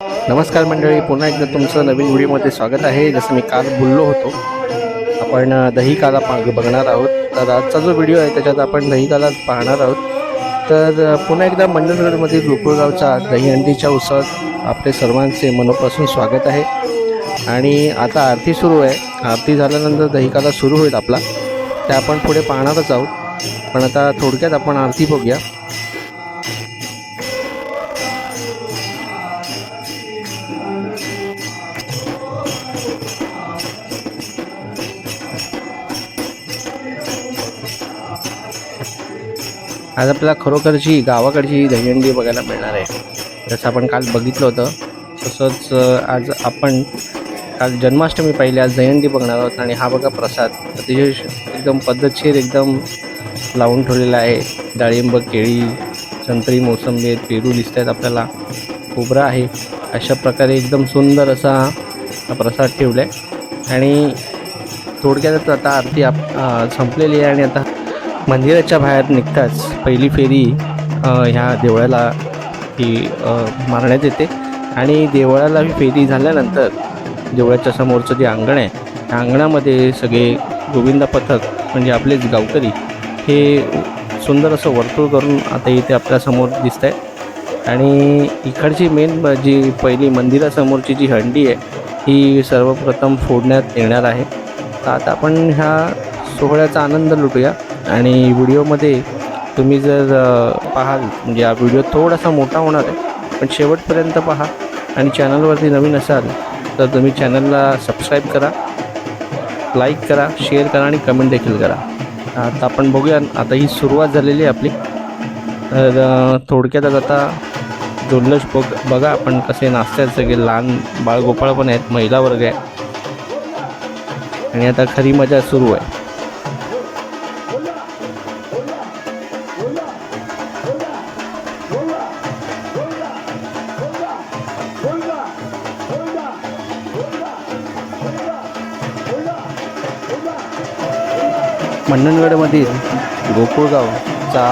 नमस्कार मंडळी पुन्हा एकदा तुमचं नवीन व्हिडिओमध्ये स्वागत आहे. जसं मी काल बोललो होतो आपण दही काला पा बघणार आहोत. तर आजचा जो व्हिडिओ आहे त्याच्यात आपण दही काला पाहणार आहोत. तर पुन्हा एकदा मंडळगडमधील गोकुळगावचा दहीहंडीच्या उत्सवात आपले सर्वांचे मनोपासून स्वागत आहे. आणि आता आरती सुरू आहे. आरती झाल्यानंतर दही काला सुरू होईल आपला. त्या आपण पुढे पाहणारच आहोत. पण आता थोडक्यात आपण आरती बघूया. आज आपल्याला खरोखरची गावाकडची दहीहंडी बघायला मिळणार आहे. जसं आपण काल बघितलं होतं तसंच आज आपण काल जन्माष्टमी पाहिली आज दहीहंडी बघणार आहोत. आणि हा बघा प्रसाद अतिशय एकदम पद्धतशीर एकदम लावून ठेवलेला आहे. डाळिंब केळी संत्री मोसंबी आहेत पेरू दिसत आहेत आपल्याला. खोबरा आहे. अशा प्रकारे एकदम सुंदर असा हा प्रसाद ठेवला आहे आणि थोडक्यात आता आरती आप संपलेली आहे आणि आता मंदिराच्या बाहेर निघताच. पहिली फेरी ह्या देवळाला ही मारण्यात येते. आणि देवळाला ही फेरी झाल्यानंतर देवळाच्या समोरचं जे अंगण आहे त्या अंगणामध्ये सगळे गोविंदा पथक म्हणजे आपलेच गावकरी हे सुंदर असं वर्तुळ करून आता इथे आपल्यासमोर दिसत आहे आणि इकडची मेन जी पहिली मंदिरासमोरची जी हंडी आहे ही सर्वप्रथम फोडण्यात येणार आहे. तर आता आपण ह्या सोहळ्याचा आनंद लुटूया. आणि व्हिडिओमध्ये तुम्ही जर पाहाल म्हणजे हा व्हिडिओ थोडासा मोठा होणार आहे पण शेवटपर्यंत पहा आणि चॅनलवरती नवीन असाल तर तुम्ही चॅनलला सबस्क्राईब करा लाईक करा शेअर करा आणि कमेंट देखील करा. आता आपण बघूया आता ही सुरुवात झालेली आहे आपली. तर थोडक्यातच आता जल्लोष बघ बघा आपण कसे नाचतात सगळे लहान बाळगोपाळ पण आहेत महिला वर्ग आहे. आणि आता खरी मजा सुरू आहे. मंडणगडमधील गोकुळगावचा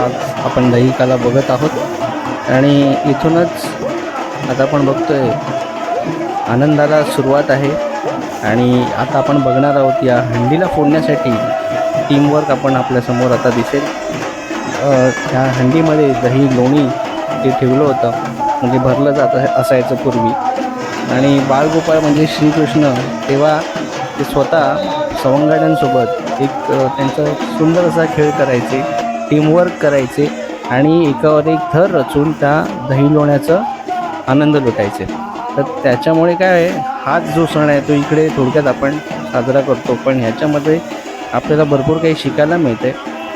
आपण दहिकाला बघत आहोत. आणि इथूनच आता आपण बघतो आहे आनंदाला सुरुवात आहे. आणि आता आपण बघणार आहोत या हंडीला फोडण्यासाठी टीमवर्क आपण आपल्यासमोर आता दिसेल. त्या हंडीमध्ये दही लोणी ते ठेवलं होतं. म्हणजे भरलं जात असायचं पूर्वी. आणि बाळगोपाळ म्हणजे श्रीकृष्ण तेव्हा ते स्वतः सवंगड्यांसोबत एक त्यांचं त्यांचा सुंदर असा खेळ करायचे टीमवर्क करायचे आणि एकावर एक थर रचून त्या दही लोण्याचं आनंद लुटायचे. तर त्याच्यामुळे काय आहे हाच जो सण आहे तो इकडे थोडक्यात आपण साजरा करतो. पण ह्याच्यामध्ये आपल्याला भरपूर काही शिकायला मिळते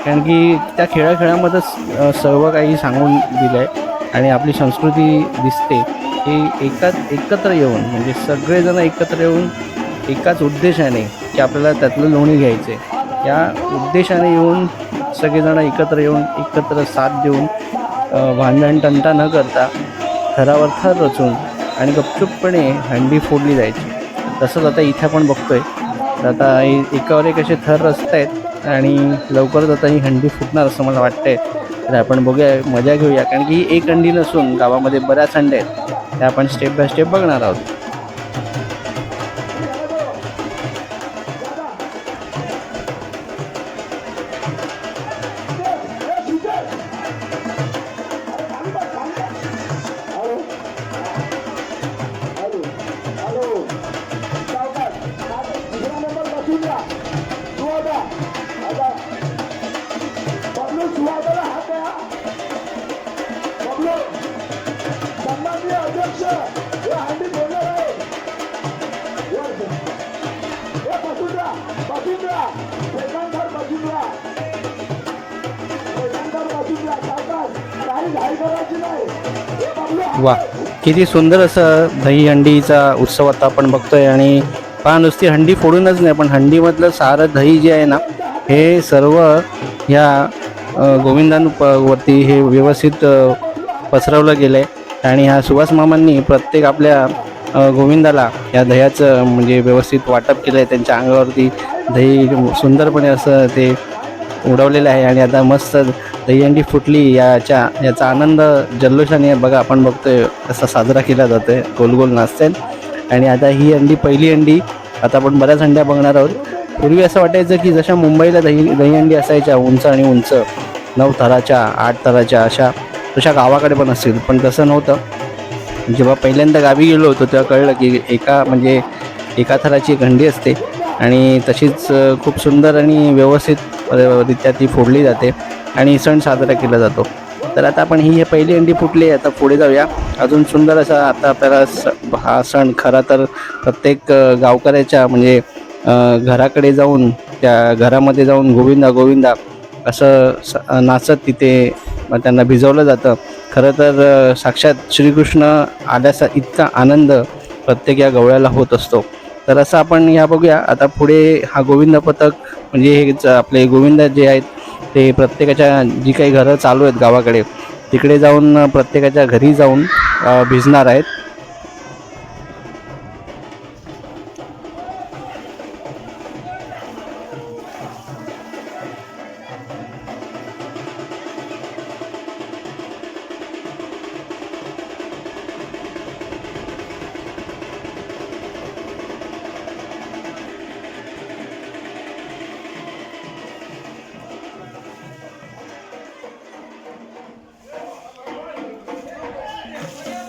कारण की त्या खेळाखेळामध्येच सर्व काही सांगून दिलं आहे आणि आपली संस्कृती दिसते. ही एकाच एकत्र येऊन म्हणजे सगळेजण एकत्र येऊन एकाच उद्देशाने की आपल्याला त्यातलं लोणी घ्यायचे या उद्देशाने येऊन सगळेजण एकत्र येऊन एकत्र साथ देऊन भांडण टंटा न करता थरावर थर रचून आणि गपचूपपणे हंडी फोडली जायची. तसंच आता इथं पण बघतो बघतोय. तर आता एकावर एक असे थर रचत आहेत आणि लवकरच आता ही हंडी फुटणार असं मला वाटतंय. तर आपण बघूया मजा घेऊया. कारण की ही एक हंडी नसून गावामध्ये बऱ्याच हंड्या आहेत. त्या आपण स्टेप बाय स्टेप बघणार आहोत. वा किती सुंदर असं दही हंडीचा उत्सव आता आपण बघतोय आणि पहा नुसती हंडी फोडूनच नाही पण हंडीमधलं सारं दही जे आहे ना हे सर्व ह्या गोविंदांवरती हे व्यवस्थित पसरवलं गेलं आहे आणि ह्या सुभाष मामांनी प्रत्येक आपल्या गोविंदाला या दह्याचं म्हणजे व्यवस्थित वाटप केलं आहे त्यांच्या अंगावरती दही सुंदरपणे असं ते उडवलेलं आहे आणि आता मस्त दहीहंडी फुटली याच्या याचा आनंद जल्लोषाने बघा आपण बघतोय कसा साजरा केला जातोय गोल गोल नाचते आणि आता ही अंडी पहिली अंडी आता आपण बऱ्याच अंड्या बघणार आहोत. पूर्वी असं वाटायचं की जशा मुंबईला दही दहीहंडी असायच्या उंच आणि उंच नऊ थराच्या आठ थराच्या अशा तशा गावाकडे पण असतील पण तसं नव्हतं. जेव्हा पहिल्यांदा गावी गेलो होतो तेव्हा कळलं की एका म्हणजे एका थराची एक हंडी असते. आणि तशीच खूप सुंदर आणि व्यवस्थित रित्या ती फोडली जाते आणि सण साजरा केला जातो. तर आता आपण ही हे पहिली अंडी फुटली आता पुढे जाऊया. अजून सुंदर असा आता आपल्याला स हा सण खरा तर प्रत्येक गावकऱ्याच्या म्हणजे घराकडे जाऊन त्या घरामध्ये जाऊन गोविंदा गोविंदा असं स नाचत तिथे मग त्यांना भिजवलं जातं. खरं तर साक्षात श्रीकृष्ण आल्याचा इतका आनंद प्रत्येक या गवळ्याला होत असतो. तर असं आपण ह्या बघूया. आता पुढे हा गोविंद पथक म्हणजे हे आपले गोविंद जे आहेत ते प्रत्येकाच्या जी काही घरं चालू आहेत गावाकडे तिकडे जाऊन प्रत्येकाच्या घरी जाऊन भिजणार आहेत.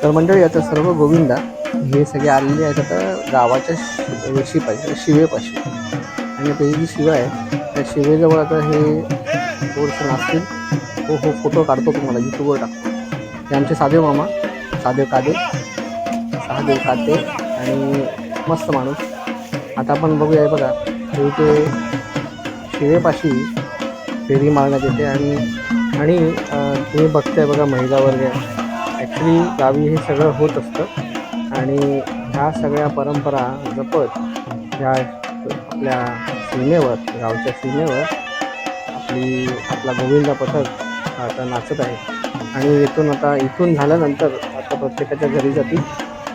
तर मंडळी आता सर्व गोविंदा हे सगळे आलेले आहेत. आता गावाच्या शि- वेशीपाशी शिवेपाशी. आणि आता ही जी शिवा आहे त्या शिवेजवळ आता हे थोडंसं नाचतील. हो हो फोटो काढतो तुम्हाला यूट्यूबवर टाकतो. हे आमचे सादेव मामा साधे कादे साधे काते आणि मस्त माणूस. आता आपण बघूया बघा हे ते शिवेपाशी फेरी मारण्यात येते आणि आणि हे तुम्ही बघताय बघा महिला वर्ग. ॲक्च्युली गावी हे सगळं होत असतं. आणि ह्या सगळ्या परंपरा जपत ह्या आपल्या सीमेवर गावच्या सीमेवर आपली आपला गोविंदा पथक आता नाचत आहे. आणि इथून आता इथून झाल्यानंतर आता प्रत्येकाच्या घरी जातील.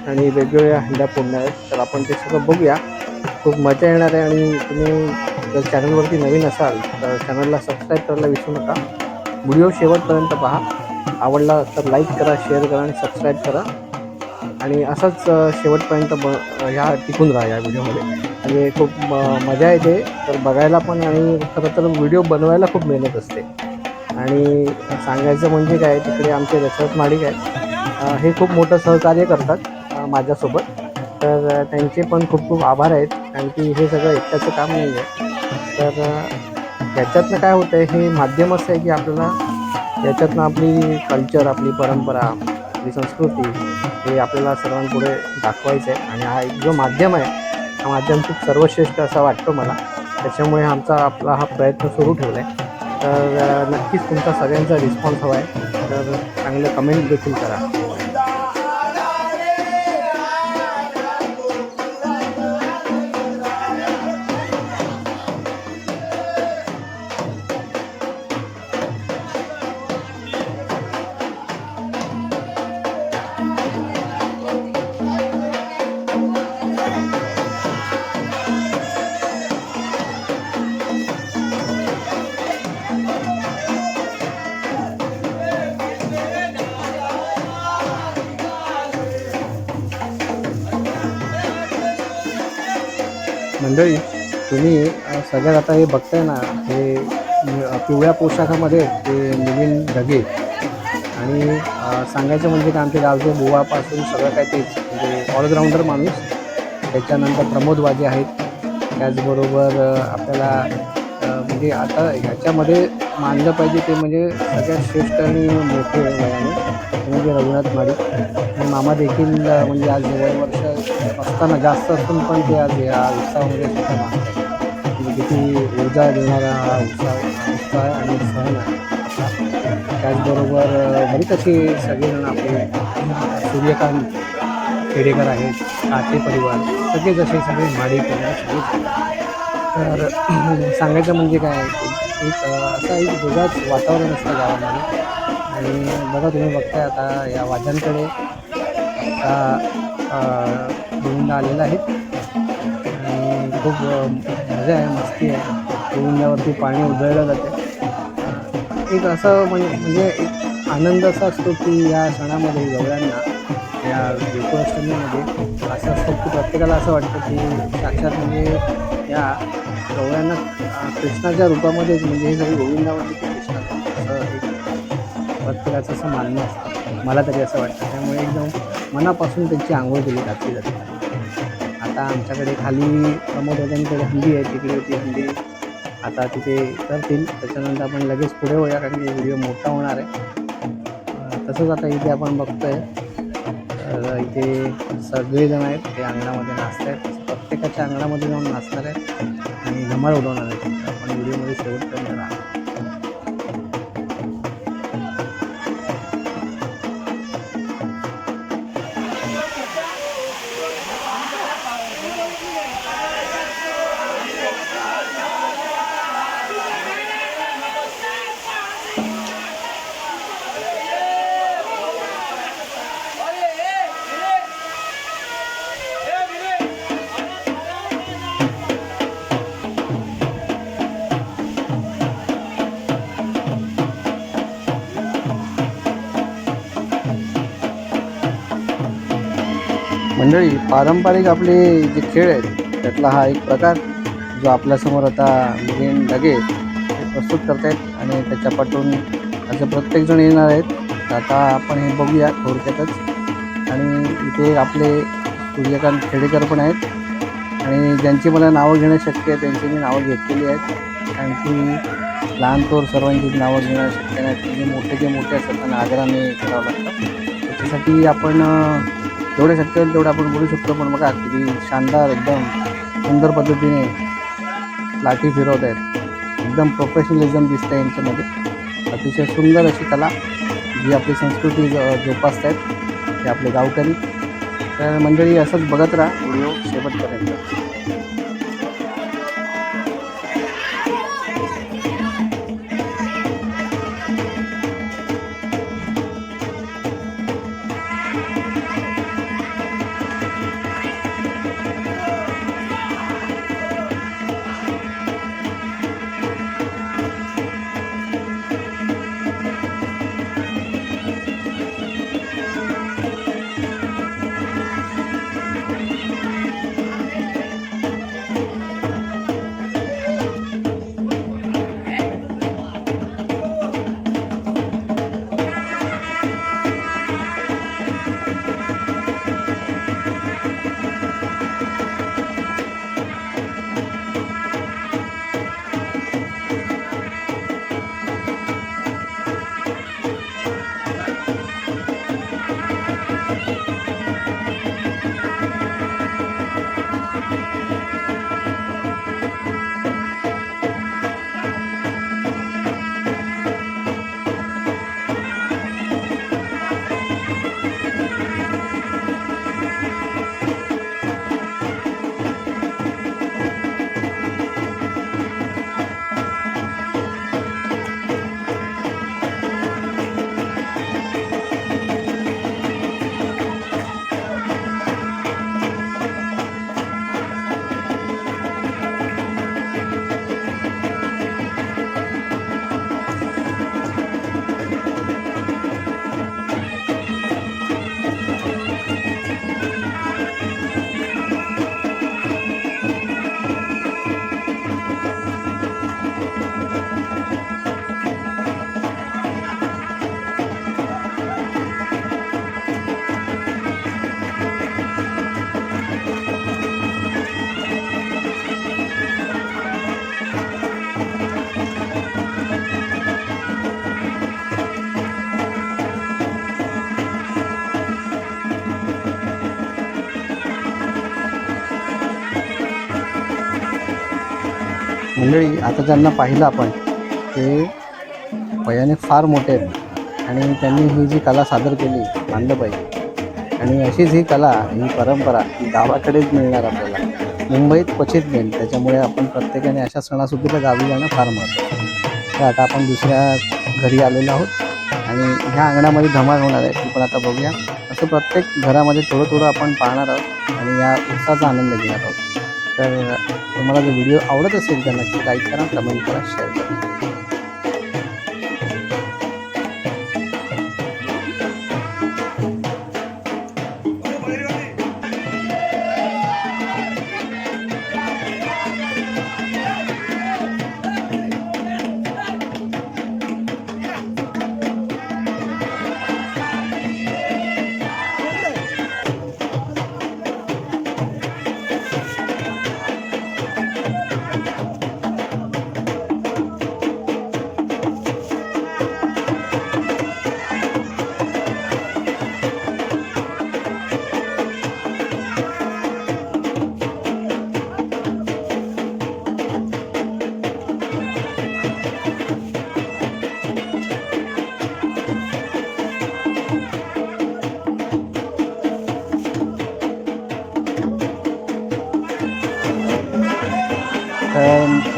आणि वेगवेगळ्या हंड्या फोडणार आहेत. तर आपण ते सगळं बघूया. खूप मजा येणार आहे. आणि तुम्ही जर चॅनलवरती नवीन असाल तर चॅनलला सबस्क्राईब करायला विसरू नका. व्हिडिओ शेवटपर्यंत पहा. आवडला तर लाईक करा शेअर करा आणि सबस्क्राईब करा. आणि असंच शेवटपर्यंत ब ह्या टिकून राहा या व्हिडिओमध्ये आणि खूप म- मजा येते. तर बघायला पण आणि खरं तर व्हिडिओ बनवायला खूप मेहनत असते. आणि सांगायचं म्हणजे काय तिकडे आमचे दशरथ माडिक आहेत. हे खूप मोठं सहकार्य करतात माझ्यासोबत. तर त्यांचे पण खूप खूप आभार आहेत. कारण की हे सगळं एकट्याचं काम नाही आहे तर अ, याच्यातनं काय होतं आहे हे माध्यम असं आहे की आपल्याला याच्यातनं आपली कल्चर आपली परंपरा आपली संस्कृती हे आपल्याला सर्वांपुढे दाखवायचं आहे आणि हा एक जो माध्यम आहे हा माध्यम खूप सर्वश्रेष्ठ असा वाटतो मला. त्याच्यामुळे आमचा आपला हा प्रयत्न सुरू ठेवला आहे तर नक्कीच तुमचा सगळ्यांचा रिस्पॉन्स हवा आहे तर चांगलं कमेंट देखील करा. मंडळी तुम्ही सगळ्यात आता हे बघताय ना हे पिवळ्या पोशाखामध्ये ते नवीन ढगे. आणि सांगायचं म्हणजे का आमच्या गावचे बुवापासून सगळं काय तेच म्हणजे ऑलराऊंडर माणूस. त्याच्यानंतर प्रमोद वाजे आहेत. त्याचबरोबर आपल्याला म्हणजे आता ह्याच्यामध्ये मानलं पाहिजे ते म्हणजे सगळ्यात श्रेष्ठ आणि मोठे वयाने म्हणजे रघुनाथ माडिक. आणि मामा देखील म्हणजे आज जवळ वर्ष असताना जास्त असून पण ते आज या उत्सवामध्ये म्हणजे किती ऊर्जा देणारा हा उत्साह उत्साह आहे आणि सण आहे. त्याचबरोबर बरीच अशी सगळेजण आपले सूर्यकांत खेडेकर आहेत काचे परिवार सगळे जसे सगळे माडी वगैरे तर सांगायचं म्हणजे काय एक असा एक वेगळाच वातावरण असतं गावामध्ये. आणि बघा तुम्ही बघताय आता या वाद्यांकडे आता गोविंदा आलेला आहे आणि खूप मजा आहे मस्ती आहे. गोविंदावरती पाणी उधळलं जाते. एक असं म्हणजे म्हणजे एक आनंद असा असतो की या सणामध्ये गवळ्यांना या गोकुळाष्टमीमध्ये असं असतं की प्रत्येकाला असं वाटतं की साक्षात म्हणजे या गवळ्यांना कृष्णाच्या रूपामध्येच म्हणजे हे सगळी गोविंदामध्ये कृष्णा असं एक प्रत्येकाचं असं मानणं असतं. मला तरी असं वाटतं. त्यामुळे एकदम मनापासून त्यांची आंघोळ केली घातली जाते. आता आमच्याकडे खाली प्रमोद वगैरेकडे हंडी आहे तिकडे ती हंडी. आता तिथे करतील. त्याच्यानंतर आपण लगेच पुढे होऊया कारण की व्हिडिओ मोठा होणार आहे. तसंच आता इथे आपण बघतोय. तर इथे सगळेजण आहेत ते अंगणामध्ये नाचत आहेत प्रत्येकाच्या अंगणामध्ये जाऊन नाचणार आहेत आणि धमाल उडवणार आहेत. आपण व्हिडिओमध्ये शेवटपर्यंत राहा मंडळी पारंपरिक आपले जे खेळ आहेत त्यातला हा एक प्रकार जो आपल्यासमोर आता मिलिंद ढगे प्रस्तुत प्रस्तुत आहेत आणि त्याच्या पाठून असे प्रत्येकजण येणार आहेत. तर आता आपण हे बघूया थोडक्यातच. आणि इथे आपले सूर्यकांत खेडेकर पण आहेत. आणि ज्यांची मला नावं घेणं शक्य आहे त्यांची मी नावं घेतलेली आहेत. आणखी लहान थोर सर्वांची नावं घेणं शक्य नाही. मोठे जे मोठे असतात त्यांना आदराने करावं लागतं. त्याच्यासाठी आपण जेवढं शक्य होईल तेवढं आपण बोलू शकतो. पण बघा किती शानदार एकदम सुंदर पद्धतीने लाठी फिरवत आहेत. एकदम प्रोफेशनलिझम दिसतं यांच्यामध्ये. अतिशय सुंदर अशी कला जी आपली संस्कृती ज- जोपासत आहेत ते आपले गावकरी. तर मंडळी असंच बघत राहा. व्हिडिओ शेवटपर्यंत. मंडळी आता ज्यांना पाहिलं आपण ते वयाने फार मोठे आहेत. आणि त्यांनी ही जी कला सादर केली मानलं पाहिजे आणि अशीच ही कला ही परंपरा ही गावाकडेच मिळणार आपल्याला. मुंबईत क्वचित मिळेल. त्याच्यामुळे आपण प्रत्येकाने अशा सणासुदीला गावी जाणं फार महत्त्वाचं तर आता आपण दुसऱ्या घरी आलेलो आहोत. आणि ह्या अंगणामध्ये धमाल होणार आहे ती पण आता बघूया. असं प्रत्येक घरामध्ये थोडं थोडं आपण पाहणार आहोत आणि या उत्साहाचा आनंद घेणार आहोत. तर तुम्हाला जर व्हिडिओ आवडत असेल तर नक्की लाईक करा कमेंट करा शेअर करा.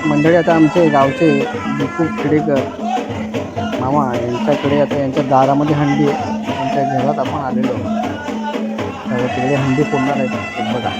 मंडळी आता आमचे गावचे खूप खेडेकर मामा यांच्याकडे आता यांच्या दारामध्ये हंडी आहे. त्यांच्या घरात आपण आलेलो आहोत. तिकडे हंडी फोडणार आहेत. बघा.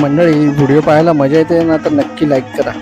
मंडळी व्हिडिओ पाहायला मजा येते ना तर नक्की लाईक करा.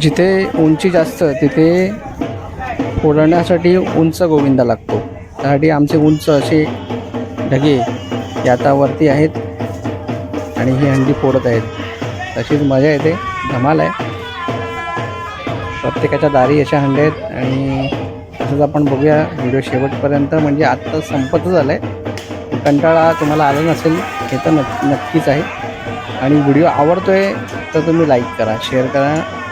जिथे उंची जास्त तिथे ओढण्यासाठी उंच गोविंदा लागतो. त्यासाठी आमचे उंच असे ढगे हे आता वरती आहेत आणि ही हंडी फोडत आहेत. तशीच मजा येते. धमाल आहे. प्रत्येकाच्या दारी अशा हंड्या आहेत आणि तसंच आपण बघूया व्हिडिओ शेवटपर्यंत. म्हणजे आत्ता संपत झालं आहे कंटाळा तुम्हाला आला नसेल हे तर नक् नक्कीच आहे. आणि व्हिडिओ आवडतो आहे तर तुम्ही लाईक करा शेअर करा.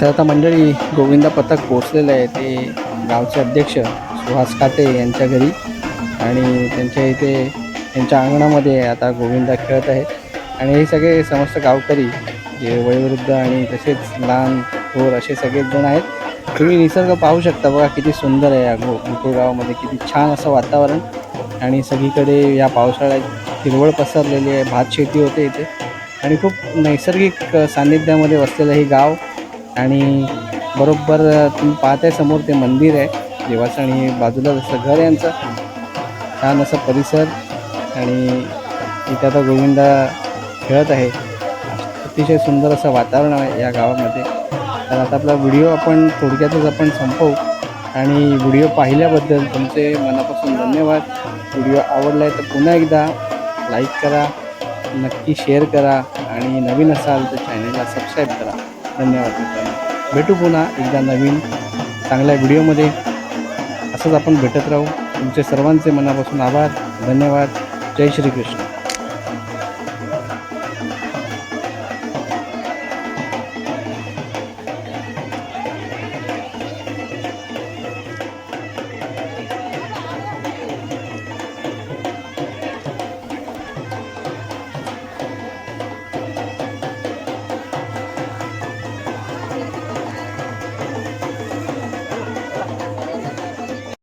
तर आता मंडळी गोविंदा पथक पोचलेलं आहे. ते गावचे अध्यक्ष सुहास काटे यांच्या घरी आणि त्यांच्या इथे त्यांच्या अंगणामध्ये आता गोविंदा खेळत आहेत आणि हे सगळे समस्त गावकरी जे वयोवृद्ध आणि तसेच लहान थोर असे सगळेच जण आहेत. तुम्ही निसर्ग पाहू शकता बघा किती सुंदर आहे या गो गोकुळ गावामध्ये. किती छान असं वातावरण. आणि सगळीकडे या पावसाळ्यात हिरवळ पसरलेली आहे. भात शेती होते इथे. आणि खूप नैसर्गिक सान्निध्यामध्ये वसलेलं हे गाव. आणि बरोबर तुम्ही पाहताय समोर ते मंदिर आहे. देवाचं आणि बाजूला जसं घर यांचं. छान असं परिसर. आणि इथं आता गोविंदा खेळत आहे. अतिशय सुंदर असं वातावरण आहे या गावामध्ये. तर आता आपला व्हिडिओ आपण थोडक्यातच आपण संपवू. आणि व्हिडिओ पाहिल्याबद्दल तुमचे मनापासून धन्यवाद. व्हिडिओ आवडला आहे तर पुन्हा एकदा लाईक करा नक्की शेअर करा आणि नवीन असाल तर चॅनलला सबस्क्राईब करा. धन्यवाद मित्रांनो. भेटू पुन्हा एकदा नवीन चांगल्या व्हिडिओमध्ये. असंच आपण भेटत राहू. तुमचे सर्वांचे मनापासून आभार. धन्यवाद. जय श्री कृष्ण